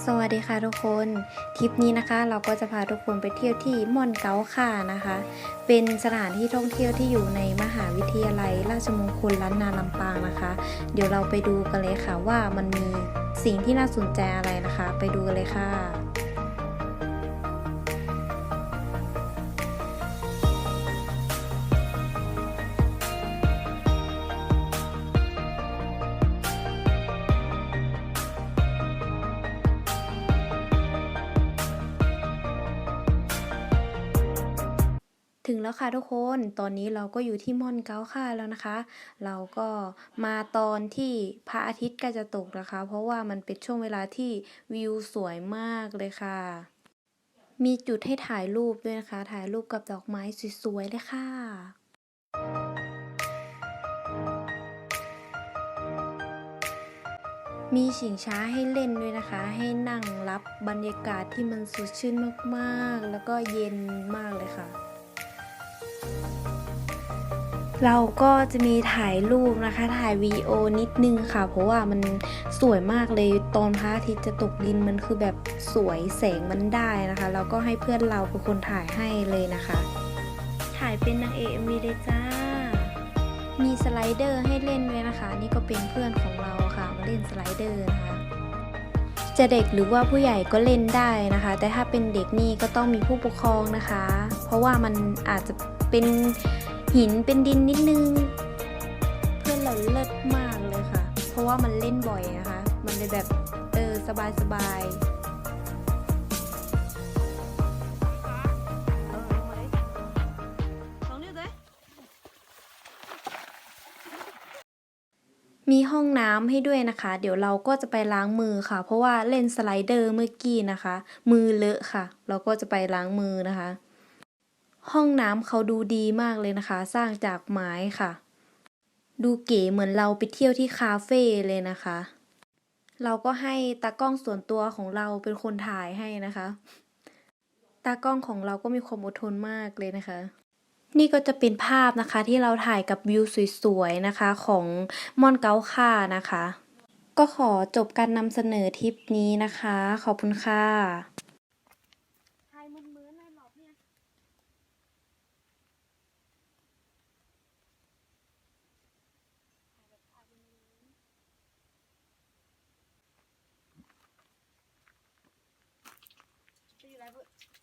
สวัสดีค่ะทุกคนทริปนี้นะคะ เราก็จะพาทุกคนไปเที่ยวที่ม่อนเกาค่ะนะคะ เป็นสถานที่ท่องเที่ยวที่อยู่ในมหาวิทยาลัย ราชมงคลล้านนาลำปางนะคะ เดี๋ยวเราไปดูกันเลยค่ะว่ามันมีสิ่งที่น่าสนใจอะไรนะคะ ไปดูกันเลยค่ะ ถึงแล้วค่ะทุกคน ตอนนี้เราก็อยู่ที่ม่อนเก๊าค่ะแล้วนะคะ เราก็มาตอนที่พระอาทิตย์กล้จะตกนะคะ เพราะว่ามันเป็นช่วงเวลาที่วิวสวยมากเลยค่ะ มีจุดให้ถ่ายรูปด้วยนะคะ ถ่ายรูปกับดอกไม้สวยๆเลยค่ะมีชิงช้าให้เล่นด้วยนะคะ ให้นั่งรับบรรยากาศที่มันสดชื่นมากๆ แล้วก็เย็นมากเลยค่ะ เราก็จะมีถ่ายรูปนะคะ ถ่ายวีดีโอนิดนึงค่ะ เพราะว่ามันสวยมากเลยตอนพระอาทิตย์จะตกดินมันคือแบบสวยแสงมันได้นะคะ แล้วก็ให้เพื่อนเราเป็นคนถ่ายให้เลยนะคะ ถ่ายเป็นนางเอกเอ็มวีเลยจ้า มีสไลเดอร์ให้เล่นด้วยนะคะ นี่ก็เป็นเพื่อนของเราค่ะ มาเล่นสไลเดอร์นะคะจะเด็กหรือว่าผู้ใหญ่ก็เล่นได้นะคะ แต่ถ้าเป็นเด็กนี่ก็ต้องมีผู้ปกครองนะคะ เพราะว่ามันอาจจะเป็น หินเป็นดินนิดนึง เพื่อนเราเลิศมากเลยค่ะ เพราะว่ามันเล่นบ่อยนะคะ มันเลยแบบเออสบายสบายมีห้องน้ำให้ด้วยนะคะ เดี๋ยวเราก็จะไปล้างมือค่ะ เพราะว่าเล่นสไลเดอร์เมื่อกี้นะคะ มือเลอะค่ะ เราก็จะไปล้างมือนะคะ ห้องน้ำเขาดูดีมากเลยนะคะ สร้างจากไม้ค่ะ ดูเก๋เหมือนเราไปเที่ยวที่คาเฟ่เลยนะคะ เราก็ให้ตากล้องส่วนตัวของเราเป็นคนถ่ายให้นะคะ ตากล้องของเราก็มีความอดทนมากเลยนะคะ นี่ก็จะเป็นภาพนะคะที่เราถ่ายกับวิวสวยๆนะคะของมอนเกาค่านะคะ ก็ขอจบการนำเสนอทริปนี้นะคะ ขอบคุณค่ะ tablets.